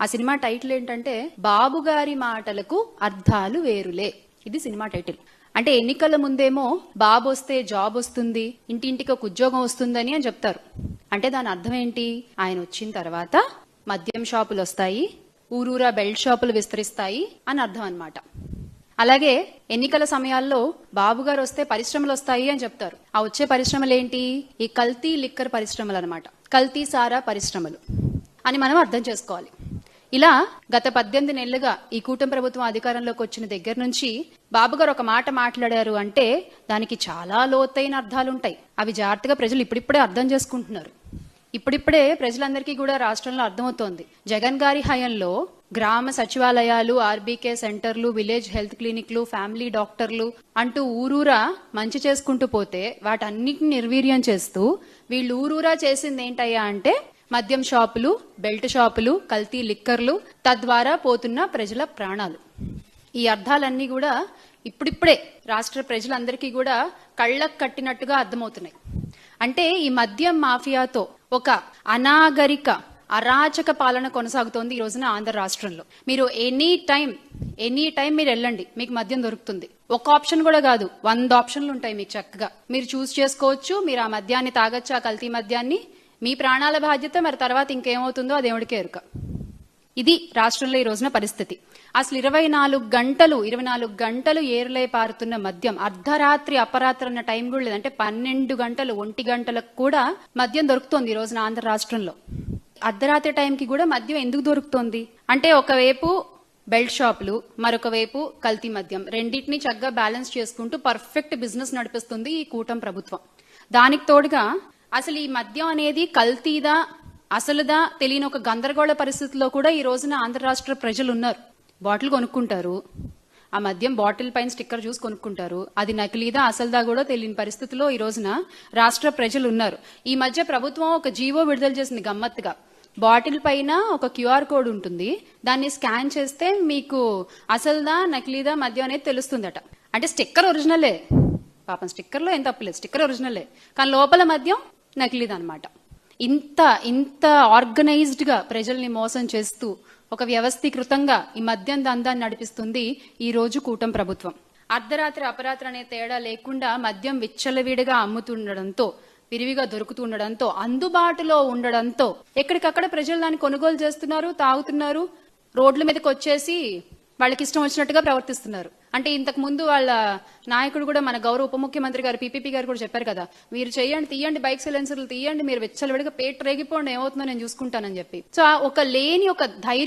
ఆ cinema title ఏంటంటే బాబు గారి మాటలకు అర్థాలు వేరులే. ఇది సినిమా టైటిల్. అంటే ఎన్నికల ముందేమో బాబు వస్తే జాబ్ వస్తుంది ఇంటింటికి ఒక ఉద్యోగం వస్తుందని అని చెప్తారు. అంటే దాని అర్థం ఏంటి? ఆయన వచ్చిన తర్వాత మద్యం షాపులు వస్తాయి ఊరూరా బెల్ట్ షాపులు విస్తరిస్తాయి అని అర్థం అనమాట అలాగే ఎన్నికల సమయాల్లో బాబు గారు వస్తే పరిశ్రమలు వస్తాయి అని చెప్తారు. ఆ వచ్చే పరిశ్రమలు ఏంటి? ఈ కల్తీ లిక్కర్ పరిశ్రమలు అనమాట కల్తీ సారా పరిశ్రమలు అని మనం అర్థం చేసుకోవాలి. ఇలా గత పద్దెనిమిది నెలలుగా ఈ కూటమి ప్రభుత్వం అధికారంలోకి వచ్చిన దగ్గర నుంచి బాబు గారు ఒక మాట మాట్లాడారు అంటే దానికి చాలా లోతైన అర్థాలుంటాయి. అవి జాగ్రత్తగా ప్రజలు ఇప్పుడిప్పుడే అర్థం చేసుకుంటున్నారు. ఇప్పుడిప్పుడే ప్రజలందరికీ కూడా రాష్ట్రంలో అర్థమవుతోంది. జగన్ గారి హయంలో గ్రామ సచివాలయాలు ఆర్బీకే సెంటర్లు విలేజ్ హెల్త్ క్లినిక్లు ఫ్యామిలీ డాక్టర్లు అంటూ ఊరూరా మంచి చేసుకుంటూ పోతే వాటన్నిటిని నిర్వీర్యం చేస్తూ వీళ్ళు ఊరూరా చేసింది ఏంటయ్యా అంటే మద్యం షాపులు బెల్ట్ షాపులు కల్తీ లిక్కర్లు తద్వారా పోతున్న ప్రజల ప్రాణాలు. ఈ అర్థాలన్నీ కూడా ఇప్పుడిప్పుడే రాష్ట్ర ప్రజలందరికీ కూడా కళ్ళకు కట్టినట్టుగా అర్థమవుతున్నాయి. అంటే ఈ మద్యం మాఫియాతో ఒక అనాగరిక అరాచక పాలన కొనసాగుతోంది ఈ రోజున ఆంధ్ర రాష్ట్రంలో. మీరు ఎనీ టైం ఎనీ టైం మీరు వెళ్ళండి మీకు మద్యం దొరుకుతుంది. ఒక ఆప్షన్ కూడా కాదు వంద ఆప్షన్లు ఉంటాయి మీకు చక్కగా. మీరు చూస్ చేసుకోవచ్చు మీరు ఆ మద్యాన్ని తాగొచ్చు ఆ కల్తీ మద్యాన్ని మీ ప్రాణాల బాధ్యత మరి తర్వాత ఇంకేమవుతుందో అది దేవుడికే ఎరుక. ఇది రాష్ట్రంలో ఈ రోజున పరిస్థితి. అసలు ఇరవై నాలుగు గంటలు ఇరవై నాలుగు గంటలు ఏరులై పారుతున్న మద్యం అర్ధరాత్రి అపరాత్రి అన్న టైం కూడా లేదంటే పన్నెండు గంటలు ఒంటి గంటలకు కూడా మద్యం దొరుకుతోంది ఈ రోజున ఆంధ్ర రాష్ట్రంలో. అర్ధరాత్రి టైంకి కూడా మద్యం ఎందుకు దొరుకుతోంది? అంటే ఒకవైపు బెల్ట్ షాపులు మరొక వైపు కల్తీ మద్యం. రెండింటిని చక్కగా బ్యాలెన్స్ చేసుకుంటూ పర్ఫెక్ట్ బిజినెస్ నడిపిస్తుంది ఈ కూటమి ప్రభుత్వం. దానికి తోడుగా అసలు ఈ మద్యం అనేది కల్తీదా అసలుదా తెలియని ఒక గందరగోళ పరిస్థితిలో కూడా ఈ రోజున ఆంధ్ర రాష్ట్ర ప్రజలు ఉన్నారు బాటిల్ కొనుక్కుంటారు. ఆ మద్యం బాటిల్ పైన స్టిక్కర్ చూసి కొనుక్కుంటారు. అది నకిలీదా అసలుదా కూడా తెలియని పరిస్థితిలో ఈ రోజున రాష్ట్ర ప్రజలు ఉన్నారు ఈ మధ్య ప్రభుత్వం ఒక జీవో విడుదల చేసింది గమ్మత్తుగా. బాటిల్ పైన ఒక క్యూఆర్ కోడ్ ఉంటుంది. దాన్ని స్కాన్ చేస్తే మీకు అసలుదా నకిలీదా మద్యం అనేది తెలుస్తుందట. అంటే స్టిక్కర్ ఒరిజినలే. పాపం స్టిక్కర్లో ఏం తప్పలేదు స్టిక్కర్ ఒరిజినలే. కానీ లోపల మద్యం నకిలీది అనమాట ఇంత ఇంత ఆర్గనైజ్డ్గా ప్రజల్ని మోసం చేస్తూ ఒక వ్యవస్థీకృతంగా ఈ మద్యం దందాన్ని నడిపిస్తుంది ఈ రోజు కూటం ప్రభుత్వం. అర్ధరాత్రి అపరాత్రి అనే తేడా లేకుండా మద్యం విచ్చలవిడిగా అమ్ముతుండడంతో విరివిగా దొరుకుతుండడంతో అందుబాటులో ఉండడంతో ఎక్కడికక్కడ ప్రజలు దాన్ని కొనుగోలు చేస్తున్నారు తాగుతున్నారు రోడ్ల మీదకి వచ్చేసి వాళ్ళకి ఇష్టం వచ్చినట్టుగా ప్రవర్తిస్తున్నారు. అంటే ఇంతకు ముందు వాళ్ళ నాయకుడు కూడా మన గౌరవ ఉప ముఖ్యమంత్రి గారు పీపీపీ గారు కూడా చెప్పారు కదా మీరు చేయండి తీయండి బైక్ సైలెన్సర్లు తీయండి మీరు వెచ్చలవిడిగా పేట రేగిపోండి ఏమవుతుందో నేను చూసుకుంటానని చెప్పి. సో ఒక లేని ఒక ధైర్యం